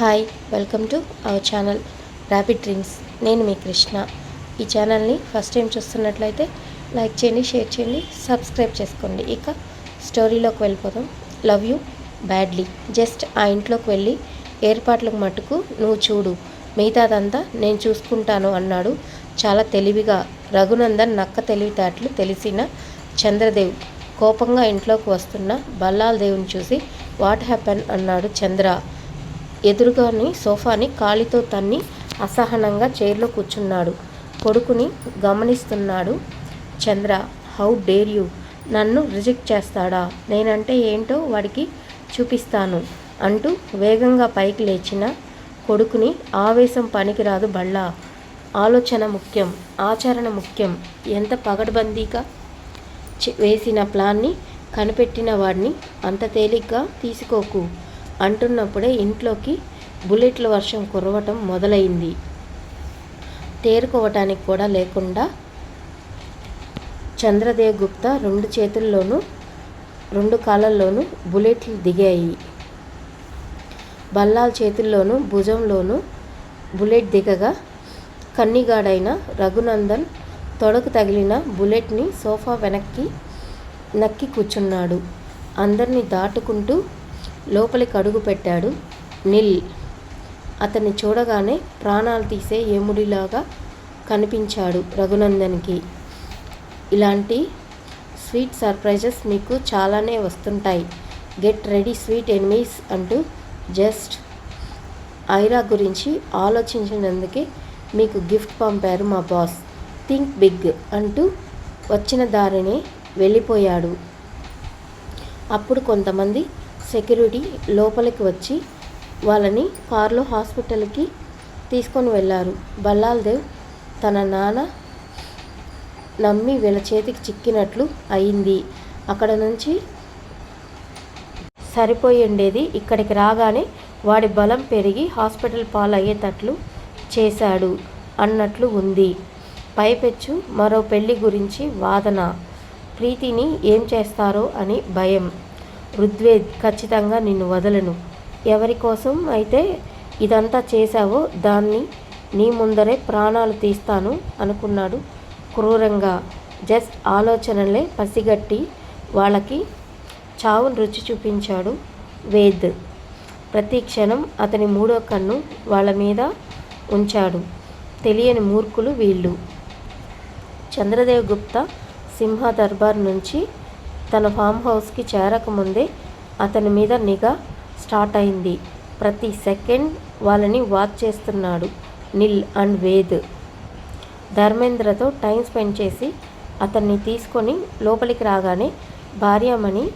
Hi welcome to our channel Rapid Dreams. నేను మీ కృష్ణ. ఈ ఛానల్ని ఫస్ట్ టైం చూస్తున్నట్లయితే లైక్ చేయండి షేర్ చేయండి సబ్స్క్రైబ్ చేసుకోండి. ఇక స్టోరీలోకి వెళ్ళిపోదాం. Love you badly. జస్ట్ ఆ ఇంట్లోకి వెళ్ళి ఏర్పాట్లకు మటుకు నువ్వు చూడు. మిగతాదంతా నేను చూసుకుంటాను అన్నాడు. చాలా తెలివిగా రఘునందన్ నక్క తెలివితేటలు తెలిసిన చంద్రదేవ్. కోపంగా ఇంట్లోకి వస్తున్న బల్లాల్ దేవుని చూసి వాట్ హ్యాపెన్? అన్నాడు చంద్ర. ఎదురుగాని సోఫాని కాలితో తన్ని అసహనంగా చైర్లో కూర్చున్నాడు. కొడుకుని గమనిస్తున్నాడు. Chandra how dare you? నన్ను రిజెక్ట్ చేస్తాడా? నేనంటే ఏంటో వాడికి చూపిస్తాను అంటూ వేగంగా పైకి లేచిన కొడుకుని ఆవేశం పనికిరాదు బళ్ళా. ఆలోచన ముఖ్యం ఆచరణ ముఖ్యం. ఎంత పగడ్బందీగా వేసిన ప్లాన్ని కనిపెట్టిన వాడిని అంత తేలిగ్గా తీసుకోకు. అంటున్నప్పుడే ఇంట్లోకి బుల్లెట్ల వర్షం కురవటం మొదలైంది. తేరుకోవటానికి కూడా లేకుండా చంద్రదేవ్ గుప్తా రెండు చేతుల్లోనూ రెండు కాళ్ళల్లోనూ బుల్లెట్లు దిగాయి. బల్లాల్ చేతుల్లోనూ భుజంలోనూ బుల్లెట్ దిగగా కన్నిగాడైన రఘునందన్ తొడకు తగిలిన బుల్లెట్ని సోఫా వెనక్కి నక్కి కూర్చున్నాడు. అందరినీ దాటుకుంటూ లోపలికి అడుగు పెట్టాడు నిల్. అతన్ని చూడగానే ప్రాణాలు తీసే ఏముడిలాగా కనిపించాడు రఘునందన్కి. ఇలాంటి స్వీట్ సర్ప్రైజెస్ మీకు చాలానే వస్తుంటాయి. గెట్ రెడీ స్వీట్ ఎనిమీస్ అంటూ జస్ట్ ఐరా గురించి ఆలోచించినందుకే మీకు గిఫ్ట్ పంపారు మా బాస్. థింక్ బిగ్ అంటూ వచ్చిన దారినే వెళ్ళిపోయాడు. అప్పుడు కొంతమంది సెక్యూరిటీ లోపలికి వచ్చి వాళ్ళని కారులో హాస్పిటల్కి తీసుకొని వెళ్ళారు. బల్లాల్ దేవ్ తన నాన్న నమ్మి వీళ్ళ చేతికి చిక్కినట్లు అయింది. అక్కడ నుంచి సరిపోయి ఉండేది ఇక్కడికి రాగానే వాడి బలం పెరిగి హాస్పిటల్ పాలయ్యేటట్లు చేశాడు అన్నట్లు ఉంది. పైపెచ్చు మరో పెళ్ళి గురించి వాదన. ప్రీతిని ఏం చేస్తారో అని భయం. ఋద్వేద్ ఖచ్చితంగా నిన్ను వదలను. ఎవరి కోసం అయితే ఇదంతా చేశావో దాన్ని నీ ముందరే ప్రాణాలు తీస్తాను అనుకున్నాడు క్రూరంగా. జస్ట్ ఆలోచనలే పసిగట్టి వాళ్ళకి చావును రుచి చూపించాడు వేద్. ప్రతి క్షణం అతని మూడో కన్ను వాళ్ళ మీద ఉంచాడు. తెలియని మూర్ఖులు వీళ్ళు. చంద్రదేవ్ గుప్తా సింహ దర్బార్ నుంచి తన ఫామ్ హౌస్కి చేరకముందే అతని మీద నిఘా స్టార్ట్ అయింది. ప్రతి సెకండ్ వాళ్ళని వాచ్ చేస్తున్నాడు నిల్ అండ్ వేద్. ధర్మేంద్రతో టైం స్పెండ్ చేసి అతన్ని తీసుకొని లోపలికి రాగానే భార్యమణి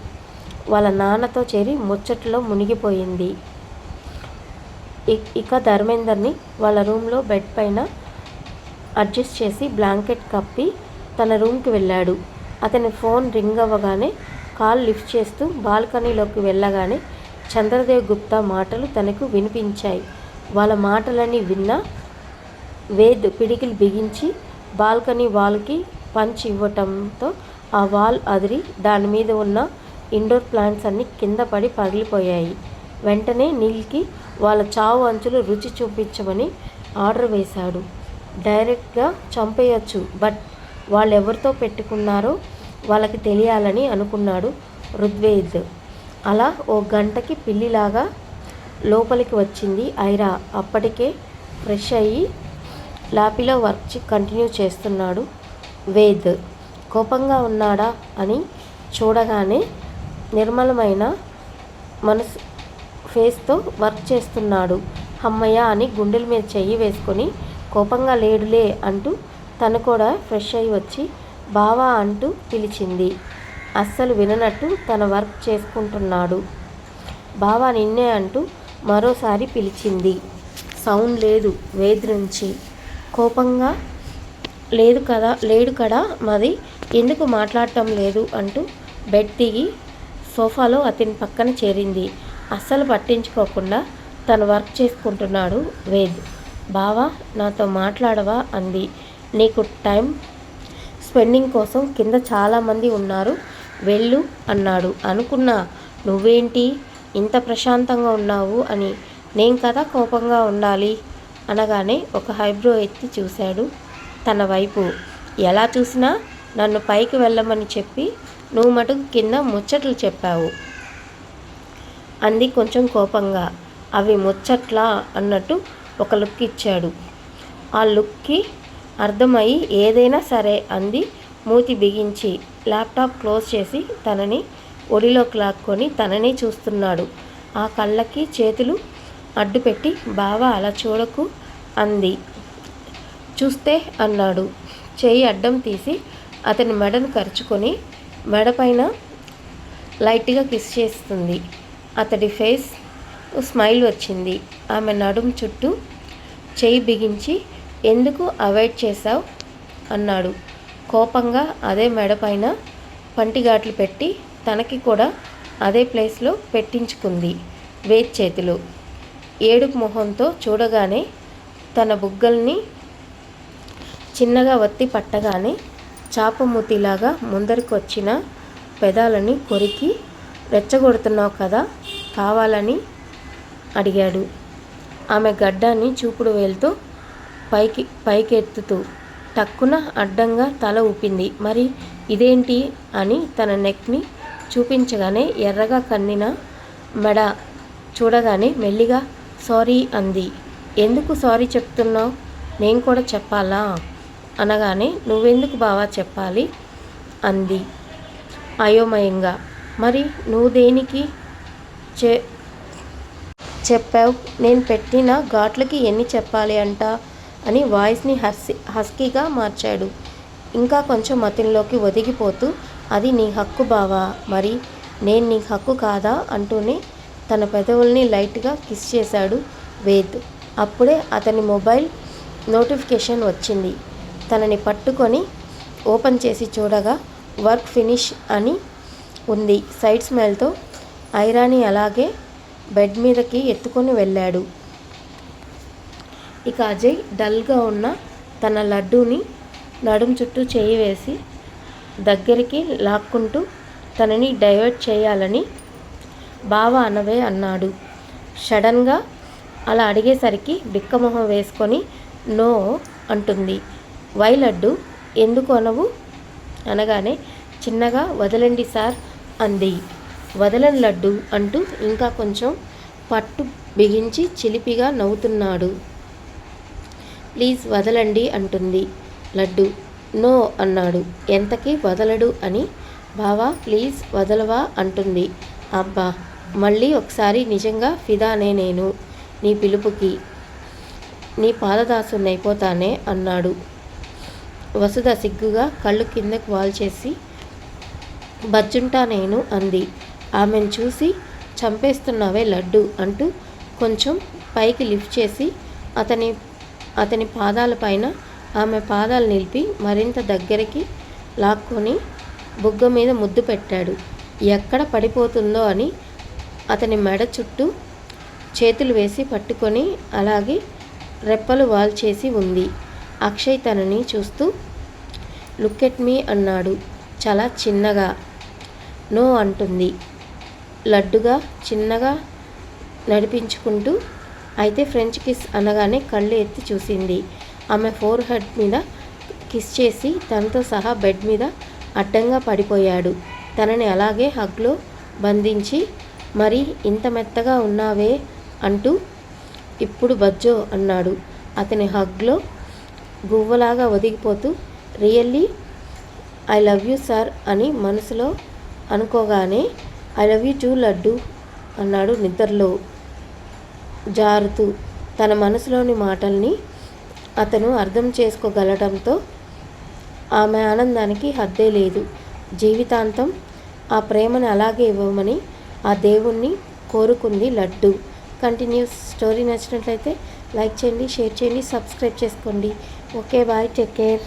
వాళ్ళ నాన్నతో చేరి ముచ్చట్లో మునిగిపోయింది. ఇ- ఇక ధర్మేందర్ని వాళ్ళ రూమ్లో బెడ్ పైన అడ్జస్ట్ చేసి బ్లాంకెట్ కప్పి తన రూమ్కి వెళ్ళాడు. అతని ఫోన్ రింగ్ అవ్వగానే కాల్ లిఫ్ట్ చేస్తూ బాల్కనీలోకి వెళ్ళగానే చంద్రదేవ్ గుప్తా మాటలు తనకు వినిపించాయి. వాళ్ళ మాటలని విన్న వేద్ పిడికిలు బిగించి బాల్కనీ వాల్కి పంచ్ ఇవ్వటంతో ఆ వాల్ అదిరి దాని మీద ఉన్న ఇండోర్ ప్లాంట్స్ అన్నీ కింద పడి పగిలిపోయాయి. వెంటనే నీల్కి వాళ్ళ చావు అంచులు రుచి చూపించమని ఆర్డర్ వేశాడు. డైరెక్ట్గా చంపేయచ్చు బట్ వాళ్ళు ఎవరితో పెట్టుకున్నారో వాళ్ళకి తెలియాలని అనుకున్నాడు రుద్వేద్ అలా ఓ గంటకి పిల్లిలాగా లోపలికి వచ్చింది ఐరా. అప్పటికే ఫ్రెష్ అయ్యి లాపిలో వర్క్ కంటిన్యూ చేస్తున్నాడు వేద్. కోపంగా ఉన్నాడా అని చూడగానే నిర్మలమైన మనసు ఫేస్తో వర్క్ చేస్తున్నాడు. అమ్మయ్య అని గుండెల మీద చెయ్యి వేసుకొని కోపంగా లేడులే అంటూ తను కూడా ఫ్రెష్ అయి వచ్చి బావా అంటూ పిలిచింది. అస్సలు విననట్టు తన వర్క్ చేసుకుంటున్నాడు. బావా నిన్నే అంటూ మరోసారి పిలిచింది. సౌండ్ లేదు వేద్ నుంచి. కోపంగా లేదు కదా లేడు కదా మరి ఎందుకు మాట్లాడటం లేదు అంటూ బెడ్ దిగి సోఫాలో అతని పక్కన చేరింది. అస్సలు పట్టించుకోకుండా తను వర్క్ చేసుకుంటున్నాడు వేద్. బావా నాతో మాట్లాడవా అంది. నీకు టైం స్పెండింగ్ కోసం కింద చాలామంది ఉన్నారు. వెళ్ళు అన్నాడు. అనుకున్నా నువ్వేంటి? ఇంత ప్రశాంతంగా ఉన్నావు అని. నేను కదా కోపంగా ఉండాలి అనగానే ఒక హైబ్రో ఎత్తి చూశాడు తన వైపు. ఎలా చూసినా? నన్ను పైకి వెళ్ళమని చెప్పి నువ్వు మటుకు కింద ముచ్చట్లు చెప్పావు. అంది కొంచెం కోపంగా. అవి ముచ్చట్లా అన్నట్టు ఒక లుక్ ఇచ్చాడు. ఆ లుక్కి అర్థమయ్యి ఏదైనా సరే అంది. మూతి బిగించి ల్యాప్టాప్ క్లోజ్ చేసి తనని ఒడిలోకి లాక్కొని తనని చూస్తున్నాడు. ఆ కళ్ళకి చేతులు అడ్డుపెట్టి బావా అలా చూడకు అంది. చూస్తే అన్నాడు. చేయి అడ్డం తీసి అతని మెడను కరుచుకొని మెడపైన లైట్గా కిస్ చేస్తుంది. అతడి ఫేస్ స్మైల్ వచ్చింది. ఆమె నడుం చుట్టూ చేయి బిగించి ఎందుకు అవాయిడ్ చేశావు? అన్నాడు. కోపంగా అదే మెడపైన పంటిగాట్లు పెట్టి తనకి కూడా అదే ప్లేస్లో పెట్టించుకుంది వేద్ చేతులు. ఏడుపు మొహంతో చూడగానే తన బుగ్గల్ని చిన్నగా వత్తి పట్టగానే చాపమూతిలాగా ముందరికి వచ్చిన పెదాలని కొరికి రెచ్చగొడుతున్నావు కదా కావాలని అడిగాడు. ఆమె గడ్డాన్ని చూపుడు వేలుతో పైకి పైకెత్తుతూ టక్కున అడ్డంగా తల ఊపింది. మరి ఇదేంటి అని తన నెక్ని చూపించగానే ఎర్రగా కన్నిన మెడ చూడగానే మెల్లిగా సారీ అంది. ఎందుకు సారీ చెప్తున్నావు? నేను కూడా చెప్పాలా? అనగానే నువ్వెందుకు బావా చెప్పాలి? అంది అయోమయంగా. మరి నువ్వు దేనికి చె చెప్పావు? నేను పెట్టిన ఘాట్లకి ఎన్ని చెప్పాలి అంట? అని వాయిస్ని హస్కి హస్కీగా మార్చాడు. ఇంకా కొంచెం మతిలోకి ఒదిగిపోతూ అది నీ హక్కు బావా మరి నేను నీ హక్కు కాదా అంటూనే తన పెదవుల్ని లైట్గా కిస్ చేశాడు వేద్. అప్పుడే అతని మొబైల్ నోటిఫికేషన్ వచ్చింది. తనని పట్టుకొని ఓపెన్ చేసి చూడగా వర్క్ ఫినిష్ అని ఉంది. సైడ్ స్మెల్తో ఐరాని అలాగే బెడ్ మీదకి ఎత్తుకొని వెళ్ళాడు. ఇక అజయ్ డల్గా ఉన్న తన లడ్డూని నడుం చుట్టూ చేయి వేసి దగ్గరికి లాక్కుంటూ తనని డైవర్ట్ చేయాలని బావ అనవే అన్నాడు. సడన్గా అలా అడిగేసరికి బిక్కమొహం వేసుకొని నో అంటుంది. వై లడ్డు? ఎందుకు అనవు? అనగానే చిన్నగా వదలండి సార్ అంది. వదలని లడ్డు అంటూ ఇంకా కొంచెం పట్టు బిగించి చిలిపిగా నవ్వుతున్నాడు. ప్లీజ్ వదలండి అంటుంది. లడ్డు. నో అన్నాడు. ఎంతకీ వదలడు అని. బావా ప్లీజ్ వదలవా అంటుంది. అబ్బా మళ్ళీ ఒకసారి నిజంగా ఫిదానే నేను. నీ పిలుపుకి నీ పాదదాసునైపోతానే అన్నాడు. వసుధ సిగ్గుగా కళ్ళు కిందకు వాల్చేసి బజ్జుంటా నేను అంది. ఆమెను చూసి చంపేస్తున్నావే లడ్డు అంటూ కొంచెం పైకి లిఫ్ట్ చేసి అతని అతని పాదాలపైన ఆమె పాదాలు నిలిపి మరింత దగ్గరికి లాక్కొని బుగ్గ మీద ముద్దు పెట్టాడు. ఎక్కడ పడిపోతుందో అని అతని మెడ చుట్టూ చేతులు వేసి పట్టుకొని అలాగే రెప్పలు వాల్చేసి ఉంది. అక్షయ్ తనని చూస్తూ లుక్ ఎట్ మీ అన్నాడు. చాలా చిన్నగా నో అంటుంది. లడ్డుగా చిన్నగా నడిపించుకుంటూ అయితే ఫ్రెంచ్ కిస్ అనగానే కళ్ళు ఎత్తి చూసింది. ఆమె ఫోర్ హెడ్ మీద కిస్ చేసి తనతో సహా బెడ్ మీద అడ్డంగా పడిపోయాడు. తనని అలాగే హగ్లో బంధించి మరి ఇంత మెత్తగా ఉన్నావే అంటూ ఇప్పుడు బజ్జో అన్నాడు. అతని హగ్లో గువ్వలాగా ఒదిగిపోతూ really I love you sir అని మనసులో అనుకోగానే I love you too Laddu అన్నాడు నిద్రలో. జారుతూ తన మనసులోని మాటల్ని అతను అర్థం చేసుకోగలడంతో ఆమె ఆనందానికి హద్దే లేదు. జీవితాంతం ఆ ప్రేమను అలాగే ఇవ్వమని ఆ దేవుణ్ణి కోరుకుంది లడ్డు. కంటిన్యూస్ స్టోరీ నచ్చినట్లయితే లైక్ చేయండి షేర్ చేయండి సబ్స్క్రైబ్ చేసుకోండి. Okay bye take care.